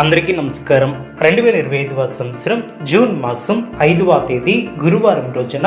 అందరికీ నమస్కారం. రెండు వేల ఇరవై ఐదవ సంవత్సరం జూన్ మాసం ఐదవ తేదీ గురువారం రోజున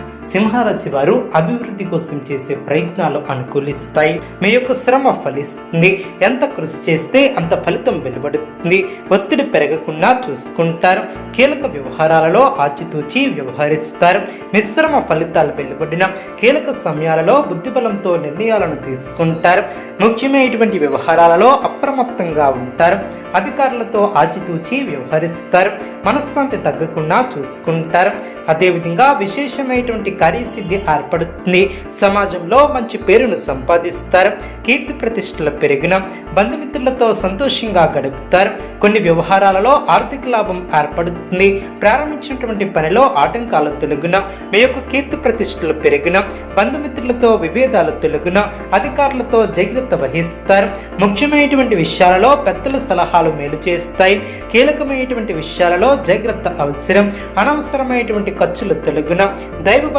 సింహరాశి వారు అభివృద్ధి కోసం చేసే ప్రయత్నాలు అనుకూలిస్తాయి. మీ యొక్క శ్రమ ఫలిస్తుంది. ఎంత కృషి చేస్తే అంత ఫలితం వెలువడుతుంది. ఒత్తిడి పెరగకుండా చూసుకుంటారు. కీలక వ్యవహారాలలో ఆచితూచి వ్యవహరిస్తారు. మిశ్రమ ఫలితాలు వెలువడిన కీలక సమయాలలో బుద్ధిబలంతో నిర్ణయాలను తీసుకుంటారు. ముఖ్యమైనటువంటి వ్యవహారాలలో అప్రమత్తంగా ఉంటారు. అధికారులతో ఆచితూచి వ్యవహరిస్తారు. మనశ్శాంతి తగ్గకుండా చూసుకుంటారు. అదేవిధంగా విశేషమైనటువంటి కార్యసిద్ధి ఏర్పడుతుంది. సమాజంలో మంచి పేరును సంపాదిస్తారు. కీర్తి ప్రతిష్టలు పెరిగిన బంధుమిత్రులతో సంతోషంగా గడుపుతారు. కొన్ని వ్యవహారాలలో ఆర్థిక లాభం ఏర్పడుతుంది. ప్రారంభించినటువంటి పనిలో ఆటంకాలు తొలగిన మీ యొక్క కీర్తి ప్రతిష్టలు పెరిగిన బంధుమిత్రులతో విభేదాలు తొలగిన అధికారులతో జాగ్రత్త వహిస్తారు. ముఖ్యమైనటువంటి విషయాలలో పెద్దల సలహాలు మేలు చేస్తాయి. కీలకమైనటువంటి విషయాలలో జాగ్రత్త అవసరం. అనవసరమైనటువంటి ఖర్చులు తొలగిన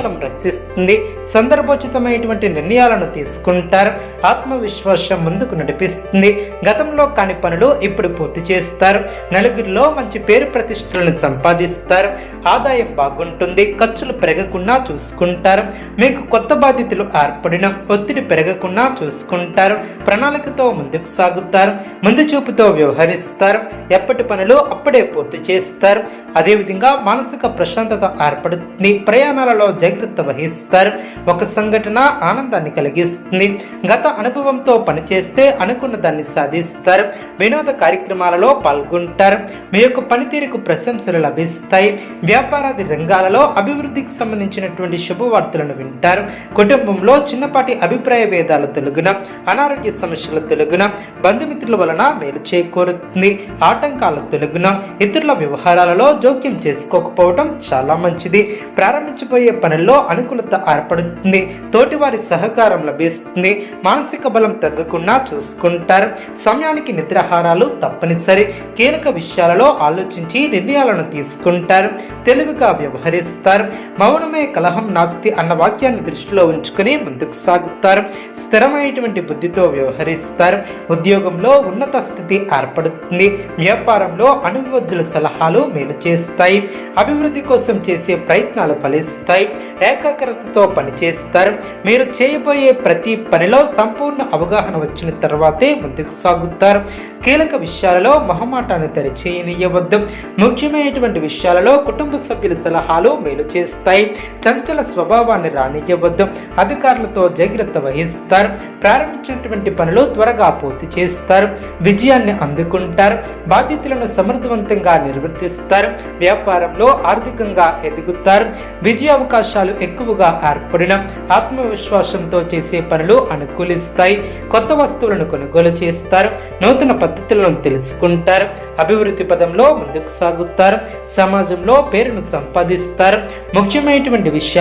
దైవబలం రక్షిస్తుంది. సందర్భోచితమైనటువంటి నిర్ణయాలను తీసుకుంటారు. ఆత్మవిశ్వాసం ముందుకు నడిపిస్తుంది. గతంలో కాని పనులు ఇప్పుడు పూర్తి చేస్తారు. నలుగురిలో మంచి పేరు ప్రతిష్టలను సంపాదిస్తారు. ఆదాయం బాగుంటుంది. ఖర్చులు పెరగకుండా చూసుకుంటారు. మీకు కొత్త బాధ్యతలు ఏర్పడిన ఒత్తిడి పెరగకుండా చూసుకుంటారు. ప్రణాళికతో ముందుకు సాగుతారు. ముందు చూపుతో వ్యవహరిస్తారు. ఎప్పటి పనులు అప్పుడే పూర్తి చేస్తారు. అదేవిధంగా మానసిక ప్రశాంతత ఏర్పడుతుంది. ప్రయాణాలలో జాగ్రత్త వహిస్తారు ఒక సంఘటన ఆనందాన్ని కలిగిస్తుంది. గత అనుభవంతో పనిచేస్తే అనుకున్న దాన్ని సాధిస్తారు. వినోద కార్యక్రమాలలో పాల్గొంటారు. మీ యొక్క పనితీరుకు ప్రశంసలు లభిస్తాయి. వ్యాపారాది రంగాలలో అభివృద్ధికి సంబంధించినటువంటి శుభవార్తలను వింటారు. కుటుంబంలో చిన్నపాటి అభిప్రాయ భేదాల తొలగిన అనారోగ్య సమస్యల తొలగిన బంధుమిత్రుల వలన మేలు చేకూరుతుంది. ఆటంకాల తొలగిన ఇతరుల వ్యవహారాలలో జోక్యం చేసుకోకపోవడం చాలా మంచిది. ప్రారంభించబోయే పనులు పనుల్లో అనుకూలత ఏర్పడుతుంది. తోటివారి సహకారం లభిస్తుంది. మానసిక బలం తగ్గకుండా చూసుకుంటారు. సమయానికి నిద్రాహారాలు తప్పనిసరి. కీలక విషయాలలో ఆలోచించి నిర్ణయాలను తీసుకుంటారు. తెలివిగా వ్యవహరిస్తారు. మౌనమే కలహం నాస్తి అన్న వాక్యాన్ని దృష్టిలో ఉంచుకుని ముందుకు సాగుతారు. స్థిరమైనటువంటి బుద్ధితో వ్యవహరిస్తారు. ఉద్యోగంలో ఉన్నత స్థితి ఏర్పడుతుంది. వ్యాపారంలో అనుభవజ్జుల సలహాలు మేలు చేస్తాయి. అభివృద్ధి కోసం చేసే ప్రయత్నాలు ఫలిస్తాయి. ఏకాగ్రతతో పనిచేస్తారు. మీరు చేయబోయే ప్రతి పనిలో సంపూర్ణ అవగాహన వచ్చిన తర్వాతే ముందుకు సాగుతారు. కీలక విషయాలలో మొహమాటాన్ని తెరచేయనియవద్దు ముఖ్యమైనటువంటి విషయాలలో కుటుంబ సభ్యుల సలహాలు మేలు చేస్తాయి. చంచల స్వభావాన్ని రానియవద్దు అధికారులతో జాగ్రత్త వహిస్తారు. ప్రారంభించినటువంటి పనులు త్వరగా పూర్తి చేస్తారు. విజయాన్ని అందుకుంటారు. బాధ్యతలను సమర్థవంతంగా నిర్వర్తిస్తారు. వ్యాపారంలో ఆర్థికంగా ఎదుగుతారు. విజయ అవకాశాలు అవకాశాలు ఎక్కువగా ఏర్పడిన ఆత్మవిశ్వాసంతో చేసే పనులు అనుకూలిస్తాయి. కొత్త వస్తువులను కొనుగోలు చేస్తారు. నూతన పద్ధతులను తెలుసుకుంటారు. అభివృద్ధి పదంలో ముందుకు సాగుతారు. సమాజంలో పేరును సంపాదిస్తారు. ముఖ్యమైనటువంటి విషయాలు